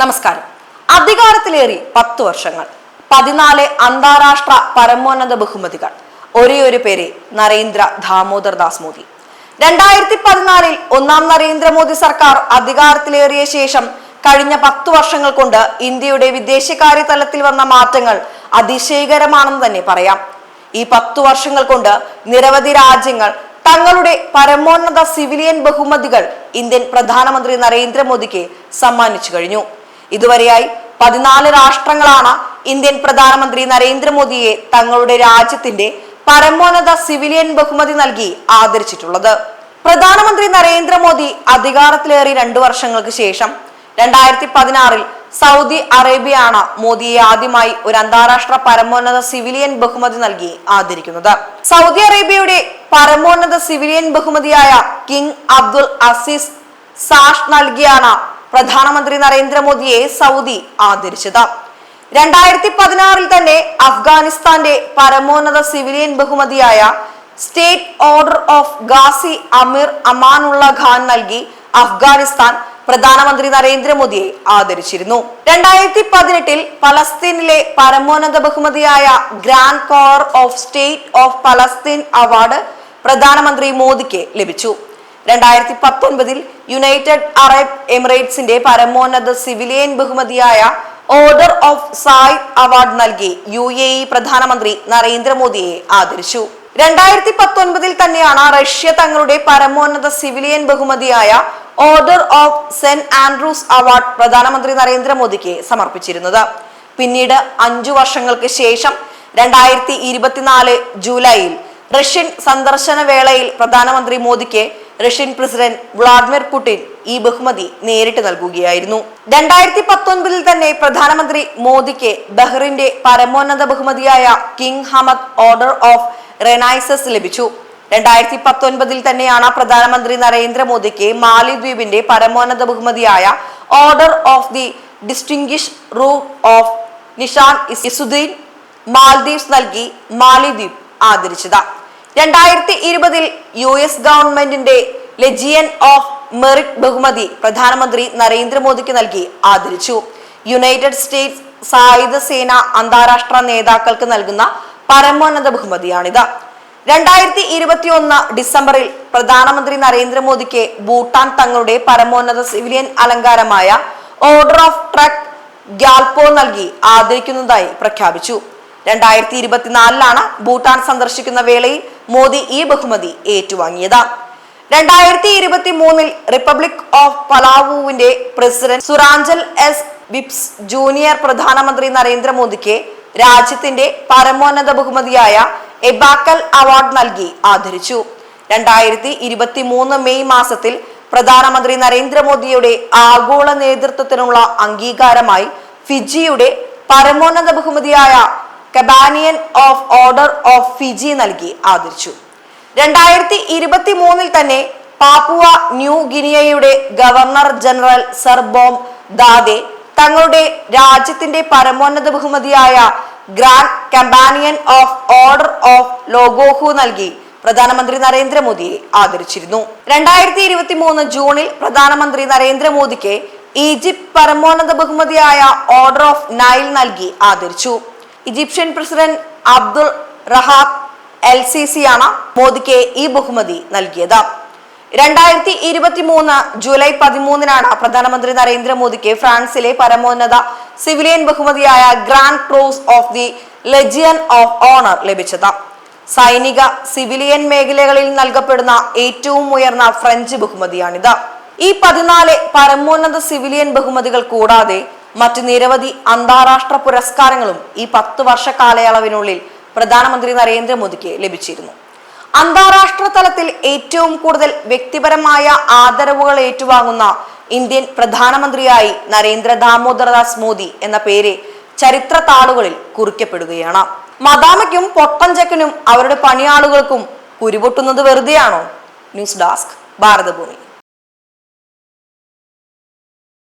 നമസ്കാരം. അധികാരത്തിലേറി പത്തു വർഷങ്ങൾ. പതിനാല് അന്താരാഷ്ട്ര പരമോന്നത ബഹുമതികൾ. ഒരേ ഒരു പേര് നരേന്ദ്ര ദാമോദർ ദാസ് മോദി. രണ്ടായിരത്തി പതിനാലിൽ ഒന്നാം നരേന്ദ്രമോദി സർക്കാർ അധികാരത്തിലേറിയ ശേഷം കഴിഞ്ഞ പത്തു വർഷങ്ങൾ കൊണ്ട് ഇന്ത്യയുടെ വിദേശകാര്യ തലത്തിൽ വന്ന മാറ്റങ്ങൾ അതിശയകരമാണെന്ന് തന്നെ പറയാം. ഈ പത്തു വർഷങ്ങൾ കൊണ്ട് നിരവധി രാജ്യങ്ങൾ തങ്ങളുടെ പരമോന്നത സിവിലിയൻ ബഹുമതികൾ ഇന്ത്യൻ പ്രധാനമന്ത്രി നരേന്ദ്രമോദിക്ക് സമ്മാനിച്ചു കഴിഞ്ഞു. ഇതുവരെയായി പതിനാല് രാഷ്ട്രങ്ങളാണ് ഇന്ത്യൻ പ്രധാനമന്ത്രി നരേന്ദ്രമോദിയെ തങ്ങളുടെ രാജ്യത്തിന്റെ പരമോന്നത സിവിലിയൻ ബഹുമതി നൽകി ആദരിച്ചിട്ടുള്ളത്. പ്രധാനമന്ത്രി നരേന്ദ്രമോദി അധികാരത്തിലേറി രണ്ടു വർഷങ്ങൾക്ക് ശേഷം രണ്ടായിരത്തി പതിനാറിൽ സൗദി അറേബ്യയാണ് മോദിയെ ആദ്യമായി ഒരു അന്താരാഷ്ട്ര പരമോന്നത സിവിലിയൻ ബഹുമതി നൽകി ആദരിക്കുന്നത്. സൗദി അറേബ്യയുടെ പരമോന്നത സിവിലിയൻ ബഹുമതിയായ കിങ് അബ്ദുൽ അസീസ് സാഷ് നൽകിയാണ് പ്രധാനമന്ത്രി നരേന്ദ്രമോദിയെ സൗദി ആദരിച്ചത്. രണ്ടായിരത്തി പതിനാറിൽ തന്നെ അഫ്ഗാനിസ്ഥാന്റെ പരമോന്നത സിവിലിയൻ ബഹുമതിയായ state order of Ghazi Amir Amanullah Khan നൽകി അഫ്ഗാനിസ്ഥാൻ പ്രധാനമന്ത്രി നരേന്ദ്രമോദിയെ ആദരിച്ചിരുന്നു. രണ്ടായിരത്തി പതിനെട്ടിൽ പലസ്തീനിലെ പരമോന്നത ബഹുമതിയായ grand collar of state of Palestine award പ്രധാനമന്ത്രി മോദിക്ക് ലഭിച്ചു. രണ്ടായിരത്തി പത്തൊൻപതിൽ യുണൈറ്റഡ് അറബ് എമിറേറ്റ്സിന്റെ പരമോന്നത സിവിലിയൻ ബഹുമതിയായ ഓർഡർ ഓഫ് സായ് അവാർഡ് നൽകി യു എ ഇ പ്രധാനമന്ത്രി നരേന്ദ്രമോദിയെ ആദരിച്ചു. രണ്ടായിരത്തി പത്തൊൻപതിൽ തന്നെയാണ് റഷ്യ തങ്ങളുടെ പരമോന്നത സിവിലിയൻ ബഹുമതിയായ order of saint Andrews award പ്രധാനമന്ത്രി നരേന്ദ്രമോദിക്ക് സമർപ്പിച്ചിരുന്നത്. പിന്നീട് അഞ്ചു വർഷങ്ങൾക്ക് ശേഷം രണ്ടായിരത്തി ഇരുപത്തിനാല് ജൂലൈയിൽ റഷ്യൻ സന്ദർശന വേളയിൽ പ്രധാനമന്ത്രി മോദിക്ക് റഷ്യൻ പ്രസിഡന്റ് വ്ളാഡിമിർ പുടിൻ ഈ ബഹുമതി നേരിട്ട് നൽകുകയായിരുന്നു. രണ്ടായിരത്തി പത്തൊൻപതിൽ തന്നെ പ്രധാനമന്ത്രി മോദിക്ക് ബഹ്റിന്റെ പരമോന്നത ബഹുമതിയായ king Hamad order of renaissance ലഭിച്ചു. രണ്ടായിരത്തി പത്തൊൻപതിൽ തന്നെയാണ് പ്രധാനമന്ത്രി നരേന്ദ്രമോദിക്ക് മാലിദ്വീപിന്റെ പരമോന്നത ബഹുമതിയായ order of the distinguished rule of Nishan Izzuddeen Maldives നൽകി മാലിദ്വീപ് ആദരിച്ചത്. രണ്ടായിരത്തി ഇരുപതിൽ യു എസ് ഗവൺമെന്റിന്റെ ലെജിയൻ ഓഫ് മെറിറ്റ് ബഹുമതി പ്രധാനമന്ത്രി നരേന്ദ്രമോദിക്ക് നൽകി ആദരിച്ചു. യുണൈറ്റഡ് സ്റ്റേറ്റ്സ് സായുധ സേന അന്താരാഷ്ട്ര നേതാക്കൾക്ക് നൽകുന്ന പരമോന്നത ബഹുമതിയാണിത്. രണ്ടായിരത്തി ഇരുപത്തി ഒന്ന് ഡിസംബറിൽ പ്രധാനമന്ത്രി നരേന്ദ്രമോദിക്ക് ഭൂട്ടാൻ തങ്ങളുടെ പരമോന്നത സിവിലിയൻ അലങ്കാരമായ ഓർഡർ ഓഫ് ട്രക്ക് ഗ്യാൽപോ നൽകി ആദരിക്കുന്നതായി പ്രഖ്യാപിച്ചു. രണ്ടായിരത്തി ഇരുപത്തിനാലിലാണ് ഭൂട്ടാൻ സന്ദർശിക്കുന്ന വേളയിൽ മോദി ഈ ബഹുമതി ഏറ്റുവാങ്ങിയത്. രണ്ടായിരത്തി ഇരുപത്തി മൂന്നിൽ republic of പലാവുവിന്റെ president Surangel S. Whipps junior പ്രധാനമന്ത്രി നരേന്ദ്രമോദിക്ക് രാജ്യത്തിന്റെ പരമോന്നത ബഹുമതിയായ എബാക്കൽ അവാർഡ് നൽകി ആദരിച്ചു. രണ്ടായിരത്തി ഇരുപത്തി മൂന്ന് മെയ് മാസത്തിൽ പ്രധാനമന്ത്രി നരേന്ദ്രമോദിയുടെ ആഗോള നേതൃത്വത്തിനുള്ള അംഗീകാരമായി ഫിജിയുടെ പരമോന്നത ബഹുമതിയായ companion of order of Fiji നൽകി ആദരിച്ചു. രണ്ടായിരത്തി ഇരുപത്തി മൂന്നിൽ തന്നെ Papua new ഗിനിയയുടെ governor general sir Bob Dadae തങ്ങളുടെ രാജ്യത്തിന്റെ പരമോന്നത ബഹുമതിയായ grand companion of order of Logohu നൽകി പ്രധാനമന്ത്രി നരേന്ദ്രമോദിയെ ആദരിച്ചിരുന്നു. രണ്ടായിരത്തി ഇരുപത്തി മൂന്ന് ജൂണിൽ പ്രധാനമന്ത്രി നരേന്ദ്രമോദിക്ക് ഈജിപ്ത് പരമോന്നത ബഹുമതിയായ ഓർഡർ ഓഫ് നൈൽ നൽകി ആദരിച്ചു. Egyptian president Abdul Rahab El Sisi ആണ് മോദിക്ക് ഈ ബഹുമതി നൽകിയത്. രണ്ടായിരത്തി ഇരുപത്തി മൂന്ന് ജൂലൈ പതിമൂന്നിനാണ് പ്രധാനമന്ത്രി നരേന്ദ്രമോദിക്ക് ഫ്രാൻസിലെ പരമോന്നത സിവിലിയൻ ബഹുമതിയായ grand cross of the legion of honour ലഭിച്ചത്. സൈനിക സിവിലിയൻ മേഖലകളിൽ നൽകപ്പെടുന്ന ഏറ്റവും ഉയർന്ന ഫ്രഞ്ച് ബഹുമതിയാണിത്. ഈ പതിനാല് പരമോന്നത സിവിലിയൻ ബഹുമതികൾ കൂടാതെ മറ്റ് നിരവധി അന്താരാഷ്ട്ര പുരസ്കാരങ്ങളും ഈ പത്ത് വർഷ കാലയളവിനുള്ളിൽ പ്രധാനമന്ത്രി നരേന്ദ്രമോദിക്ക് ലഭിച്ചിരുന്നു. അന്താരാഷ്ട്ര തലത്തിൽ ഏറ്റവും കൂടുതൽ വ്യക്തിപരമായ ആദരവുകൾ ഏറ്റുവാങ്ങുന്ന ഇന്ത്യൻ പ്രധാനമന്ത്രിയായി നരേന്ദ്ര ദാമോദർദാസ് മോദി എന്ന പേര് ചരിത്ര താളുകളിൽ കുറിക്കപ്പെടുകയാണ്. മദാമയ്ക്കും പൊട്ടഞ്ചക്കനും അവരുടെ പണിയാളുകൾക്കും കുരുപൊട്ടുന്നത് വെറുതെയാണോ? ന്യൂസ് ഡാസ്ക് ഭാരതഭൂമി.